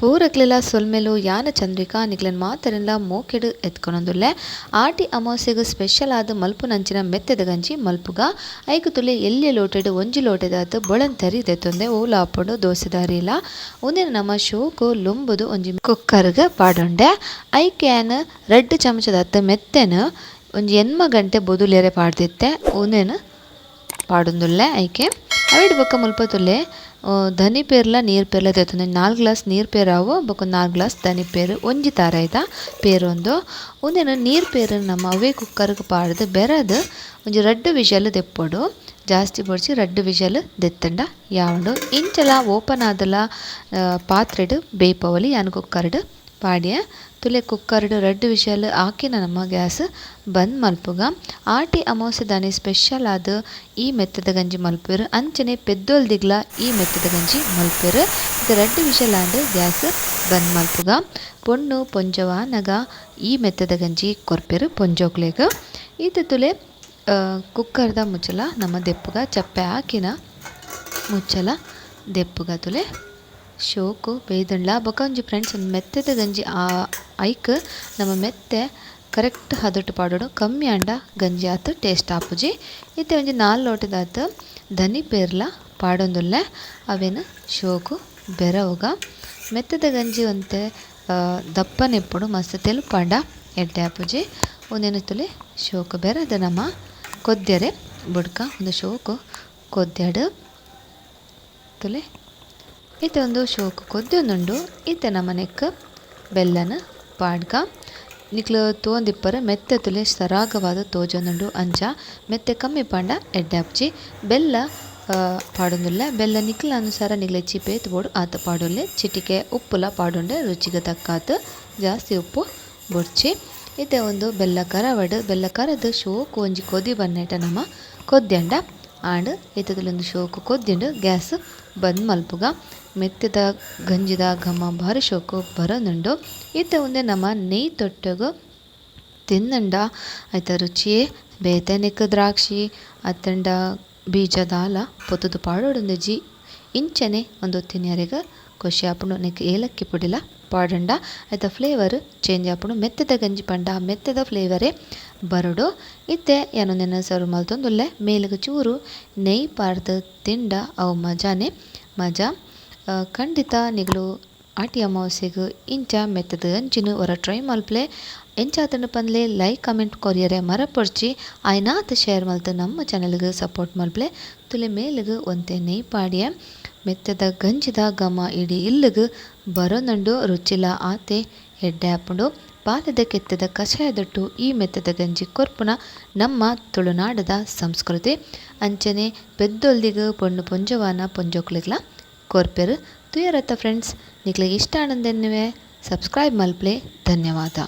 ಪೂರಕ್ಲೆಲ ಸೊಲ್ಮೆಲು ಯಾನ ಚಂದ್ರಿಕಾ ನಿಕ್ಲೆನ್ ಮಾತರೆನ್ಲ ಮೋಕೆಡ್ ಎತ್ಕೊನೊಂದುಲ್ಲೆ ಆಟಿ ಅಮಾವಾಸ್ಯೆಗ್ ಸ್ಪೆಷಲ್ ಮಲ್ಪು ನಂಚಿನ ಮೆತ್ತೆದ ಗಂಜಿ ಮಲ್ಪುಗ. ಐಕ್ ತುಲೆ ಎಲ್ಯ ಲೋಟೆಡ್ ಒಂಜಿ ಲೋಟೆದಾತ್ ಬೊಳಂತರಿ ದೆತ್ತೊಂದೆ ಓಲ ಆಪುಂಡು ದೋಸೆದಾರಿಲ. ಉಂದಿನ ನಮ್ಮ ಶೋಕು ಲೊಂಬುದು ಒಂಜಿ ಕುಕ್ಕರ್ಗ್ ಪಾಡೊಂಡೆ. ಐಕ್ಯಾನ್ ರೆಡ್ ರಡ್ಡ್ ಮೆತ್ತೆನ ಒಂಜಿ ಎನ್ಮ ಗಂಟೆ ಬೊದುಲೆರೆ ಪಾಡ್ದಿತ್ತೆ. ಉಂದೆನ್ ಪಾಡೊಂದುಲ್ಲೆ ಐಕೆ. ಅವೆಡ್ ಬೊಕ ಮುಲ್ಪತುಲ್ಲೆ ಧನಿ ಪೇರ್ಲ ನೀರ್ ಪೇರ್ಲ ದೆತ್ತೊಂದು ನಾಲ್ ಗ್ಲಾಸ್ ನೀರ್ ಪೇರ್ ಆವು ಬೊಕ ನಾಲ್ ಗ್ಲಾಸ್ ಧನಿ ಪೇರ್. ಒಂಜಿ ತಾರ ಐತ? ಪೇರೊಂದು. ಉಂದೆನ್ ನೀರ್ ಪೇರ್ ನಮ ಅವೇ ಕುಕ್ಕರ್ಗ್ ಪಾಡ್ದ್ ಬೆರದ್ ಒಂಜಿ ರಡ್ಡ್ ವಿಷಲ್ ದೆಪ್ಪೊಡು. ಜಾಸ್ತಿ ಬೊಡ್ಸಿ ರಡ್ಡ್ ವಿಷಲ್ ದೆತ್ತಂಡ. ಯಾವೊಂಡು? ಇಂಚಲ ಓಪನ್ ಆದುಲ ಪಾತ್ರೆಡ್ ಬೇಪವಲಿ ಯಾನ್ ಕುಕ್ಕರ್ಡ್ ಪಾಡ್ಯ. ತುಲೆ ಕುಕ್ಕರ್ಡ್ ರಡ್ಡ್ ವಿಷಲ್ ಆಕಿನ ನಮ ಗ್ಯಾಸ್. ಬಂದ್ ಮಲ್ಪುಗ. ಆಟಿ ಅಮಾವಾಸ್ಯೆ ದಾನೆ ಸ್ಪೆಷಲ್ ಆದ್ ಈ ಮೆತ್ತದ ಗಂಜಿ ಮಲ್ಪುವೆರ್. ಅಂಚನೆ ಪೆದ್ದೋಲ್ ದಿಗ್ಲ ಈ ಮೆತ್ತದ ಗಂಜಿ ಮಲ್ಪುವೆರ್. ಇತ್ತೆ ರಡ್ಡ್ ವಿಷಲ್ ಆಂಡ್ ಗ್ಯಾಸ್ ಬಂದ್ ಮಲ್ಪುಗ. ಪೊಣ್ಣು ಪೊಂಜವಾನಗ ಈ ಮೆತ್ತದ ಗಂಜಿ ಕೊರ್ಪೆರ್ ಪೊಂಜೋಕ್ಲೆಗ್. ಈತ್ ತುಲೆ ಕುಕ್ಕರ್ದ ಮುಚ್ಚಲ, ನಮ್ಮ ದೆಪ್ಪುಗ, ಚಪ್ಪೆ ಆಕಿನ ಮುಚ್ಚಲ ದೆಪ್ಪುಗ ತುಲೆ. ಶೋಕು ಬೇಯ್ದುಂಡ್ಲ ಬೊಕ ಒಂಜಿ ಫ್ರೆಂಡ್ಸ್ ಮೆತ್ತದ ಗಂಜಿ ಐಕ್ ನಮ ಮೆತ್ತೆ ಕರೆಕ್ಟ್ ಹದಟ್ಟು ಪಾಡೋಡು, ಕಮ್ಮಿ ಆಂಡ ಗಂಜಿ ಆತು ಟೇಸ್ಟ್ ಆಪುಜಿ ಇತ್ತೆ ಒಂಜಿ ನಾಲ್ ಲೋಟದಾತ ಧನಿ ಪೇರ್ಲ ಪಾಡೊಂದುಲ್ಲೆ, ಅವೇನು ಶೋಕು, ಬೆರವುಗ. ಮೆತ್ತದ ಗಂಜಿ ಒಂತೆ ದಪ್ಪನೆಪ್ಪುಡು ಮಸ್ತ್ ತೆಲುಪಾಂಡ ಎಡ್ಡೆ ಆಪುಜಿ ಒಂದೇನು ತುಲೆ ಶೋಕು ಬೆರದ ನಮ್ಮ ಕೊದ್ಯರೆ ಬುಡ್ಕ, ಒಂದು ಶೋಕು ಕೊದ್ಯಡು. ತುಲೆ ಇತ್ತೆ ಒಂದು ಶೋಕು ಕೊದ್ದೊಂದುಂಡು ಇತ್ತೆ ನಮನೆಕ್ ಬೆಲ್ಲನ ಪಾಡ್ಗ. ನಿಕ್ಲು ತೋಂದಿಪ್ಪರ ಮೆತ್ತೆ ತುಲೆ ಸರಾಗವಾದ್ ತೋಜೊಂದುಂಡು ಅಂಚ ಮೆತ್ತೆ ಕಮ್ಮಿ ಪಾಂಡ ಎಡ್ಡಾಪ್ಚಿ ಬೆಲ್ಲ ಪಾಡೊಂದುಲ್ಲ. ಬೆಲ್ಲ ನಿಕ್ಲ ಅನುಸಾರ ನಿಕ್ಲೆ ಚಿಪೇತ್ ಪೇತ್ ಬೋಡು ಆತ ಪಾಡೊಲ್ಲೆ. ಚಿಟಿಕೆ, ಉಪ್ಪುಲ ಪಾಡೊಂಡೆ, ರುಚಿಗೆ ತಕ್ಕಾತ ಜಾಸ್ತಿ ಉಪ್ಪು ಬೊಡ್ಚಿ ಇತ್ತೆ ಒಂದು ಬೆಲ್ಲ ಕರವಡು ಬೆಲ್ಲ ಕರದ್ ಶೋಕು, ಒಂಜಿ ಕೊದಿ ಬನ್ನೆಟ ನಮ್ಮ ಕೊದ್ಯಂಡ. ಆಂಡ್ ಇತ್ತೆ ತುಲೆ ಒಂಜಿ ಶೋಕು ಕೊದ್ದಿಂಡು ಗ್ಯಾಸ್ ಬಂದ್ ಮಲ್ಪುಗ. ಮೆತ್ತದ ಗಂಜಿದ ಘಮ ಬಾರಿ ಶೋಕು ಬರೊಂದುಂಡು ಇತ್ತ ಉಂದೆ ನಮ ನೆಯ್ ತೊಟ್ಟಗು ತಿನ್ನಂಡ. ಆಯ್ತ ರುಚಿಯೇ ಬೇತೆ ನೆಕ್ಕ ದ್ರಾಕ್ಷಿ, ಅತ್ತಂಡ ಬೀಜದಾಲ ದಾಲ, ಪೊತ್ತುದು ಜಿ. ಇಂಚನೆ ಒಂದು ಒತ್ತಿನರೆಗ್ ಖುಷಿ ಆಪುಂಡು ನೆಕ್ ಏಲಕ್ಕಿ ಪುಡಿಲ ಪಾಡಂಡ. ಆಯ್ತ ಫ್ಲೇವರ್ ಚೇಂಜ್ ಆಪುಂಡು. ಮೆತ್ತದ ಗಂಜಿ ಪಂಡ. ಮೆತ್ತದ ಫ್ಲೇವರೇ ಬರೊಡು. ಇತ್ತೆ ಏನೋ ನೆನಸರು ಮಲ್ತೊಂದುಲ್ಲೆ, ಮೇಲುಗ್ ಚೂರು ನೆಯ್ ಪಾಡ್ದ್ ತಿಂಡ ಅವು ಮಜಾನೆ. ಮಜಾ ಖಂಡಿತ ನಿಗಲು ಆಟಿ ಅಮಾವಾಸ್ಯೆಗೆ ಇಂಚ ಮೆತ್ತದ ಅಂಚಿನ ಒರ ಟ್ರೈ ಮಲ್ಪಲೆ. ಆತನ ಪಂದ್ಲೆ, ಲೈಕ್, ಕಮೆಂಟ್ ಕೊರಿಯರೆ ಮರಪೊರ್ಚಿ ಆಯ್ನಾತ್ ಶೇರ್ ಮಲ್ತ ನಮ್ಮ ಚಾನಲ್ಗೆ ಸಪೋರ್ಟ್ ಮಲ್ಪ್ಲೆ. ತುಲೆ ಮೇಲಿಗೆ ಒಂತೆ ನೆಯ್ ಪಾಡಿಯ. ಮೆತ್ತದ ಗಂಜಿದ ಘಮ ಇಡೀ ಇಲ್ಲಿಗೆ ಬರೋ ನಂಡು ರುಚಿಲ ಆತೆ ಹೆಡ್ಡೆ ಆಪುಂಡು ಪಾಲೆದ ಕೆತ್ತದ ಕಷಾಯದೊಟ್ಟು, ಈ ಮೆತ್ತದ ಗಂಜಿ ಕೊರ್ಪುನ ನಮ್ಮ ತುಳುನಾಡದ ಸಂಸ್ಕೃತಿ. ಅಂಚನೆ ಬೆದ್ದೊಲ್ದಿಗ ಪೊಣ್ಣು ಪೊಂಜವಾನ ಪೊಂಜೋಕ್ಲಿಗ್ಲ ಕೊರ್ಪೆರು. ತುಯರತ್ತ ಫ್ರೆಂಡ್ಸ್ ನಿಕ್ಲೆಗ್ ಇಷ್ಟ ಆನಂದೆನ್ನುವೆ. ಸಬ್ಸ್ಕ್ರೈಬ್ ಮಲ್ಪ್ಲೆ. ಧನ್ಯವಾದ.